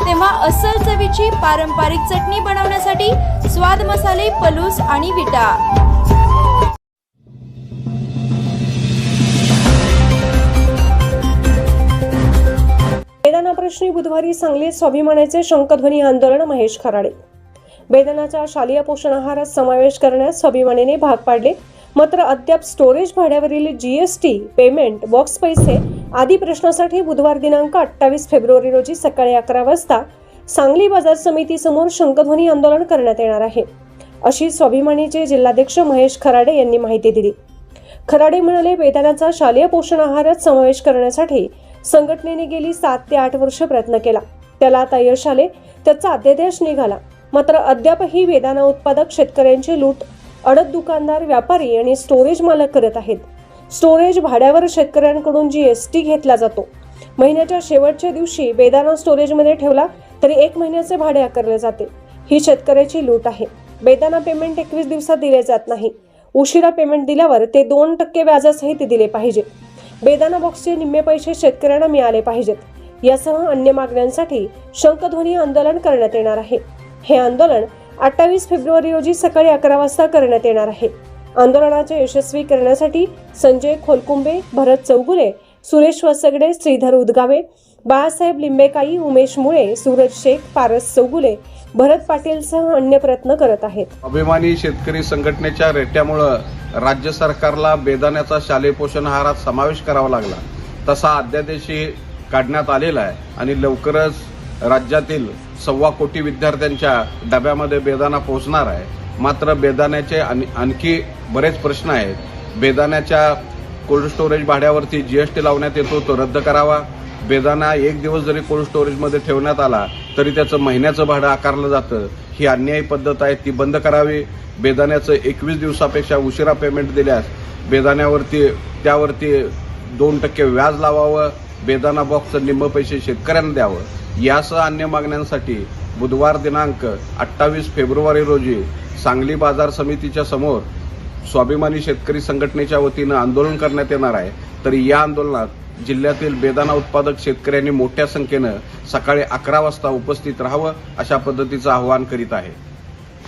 तेव्हा अस्सल चवीची पारंपरिक चटणी बनवण्यासाठी स्वाद मसाले पलूस आणि विटा. बेदानाप्रश्नी बुधवारी सांगलीत स्वाभिमानाचे शंखध्वनी आंदोलन महेश खराडे. बेदनाचा शालेय पोषण आहारात समावेश करण्यास स्वाभिमानीने भाग पाडले. मात्र अद्याप स्टोरेज भाड्यावरील जीएसटी पेमेंट बॉक्स पैसे आदी प्रश्नासाठी बुधवार दिनांक अठ्ठावीस फेब्रुवारी रोजी सकाळी अकरा वाजता सांगली बाजार समितीसमोर शंखध्वनी आंदोलन करण्यात येणार आहे. अशी स्वाभिमानीचे जिल्हाध्यक्ष महेश खराडे यांनी माहिती दिली. खराडे म्हणाले वेतनाचा शालेय पोषण आहारात समावेश करण्यासाठी संघटनेने गेली सात ते आठ वर्ष प्रयत्न केला. त्याला आता यश आले त्याचा अध्यादेश निघाला. मात्र अद्यापही वेदाना उत्पादक शेतकऱ्यांची लूट अडत दुकानदार व्यापारी आणि स्टोरेज मालक करत आहेत. स्टोरेज भाड्यावर शेतकऱ्यांकडून जी एस टी घेतला जातो. महिन्याच्या शेवटच्या दिवशी बेदाना स्टोरेजमध्ये ठेवला तरी एक महिन्याचे भाडे आकारले जाते. ही शेतकऱ्याची लूट आहे. बेदाना पेमेंट एकवीस दिवसात दिले जात नाही. उशिरा पेमेंट दिल्यावर ते दोन टक्के व्याजासहित दिले पाहिजे. बेदाना बॉक्सचे निम्मे पैसे शेतकऱ्यांना मिळाले पाहिजेत. यासह अन्य मागण्यांसाठी शंखध्वनी आंदोलन करण्यात येणार आहे. हे आंदोलन अठ्ठावीस फेब्रुवारी रोजी सकाळी अकरा वाजता करण्यात येणार आहे. आंदोलनाचे यशस्वी करण्यासाठी संजय खोलकुंबे भरत चौगुले सुरेश वसगडे श्रीधर उदगावे बाळासाहेब लिंबेकाई उमेश मुळे सूरज शेख पारस चौगुले भरत पाटीलसह अन्य प्रयत्न करत आहेत. अभिमानी शेतकरी संघटनेच्या रेट्यामुळं राज्य सरकारला बेदाण्याचा शालेय पोषण आहारात समावेश करावा लागला. तसा अध्यादेशी काढण्यात आलेला आहे आणि लवकरच राज्यातील सव्वा कोटी विद्यार्थ्यांच्या डब्यामध्ये बेदाना पोहोचणार आहे. मात्र बेदाण्याचे आणखी बरेच प्रश्न आहेत. बेदाण्याच्या कोल्ड स्टोरेज भाड्यावरती जीएसटी लावण्यात येतो तो रद्द करावा. बेदाना एक दिवस जरी कोल्ड स्टोरेजमध्ये ठेवण्यात आला तरी त्याचं महिन्याचं भाडं आकारलं जातं. ही अन्यायी पद्धत आहे ती बंद करावी. बेदाण्याचं एकवीस दिवसापेक्षा उशिरा पेमेंट दिल्यास बेदाण्यावरती त्यावरती दोन टक्के व्याज लावावं. बेदाना बॉक्सचं निम्म पैसे शेतकऱ्यांना द्यावं. यासह अन्य मागण्यांसाठी बुधवार दिनांक अठ्ठावीस फेब्रुवारी रोजी सांगली बाजार समितीच्या समोर स्वाभिमानी शेतकरी संघटनेच्या वतीनं आंदोलन करण्यात येणार आहे. तरी या आंदोलनात जिल्ह्यातील बेदाना उत्पादक शेतकऱ्यांनी मोठ्या संख्येनं सकाळी अकरा वाजता उपस्थित राहावं अशा पद्धतीचं आवाहन करीत आहे.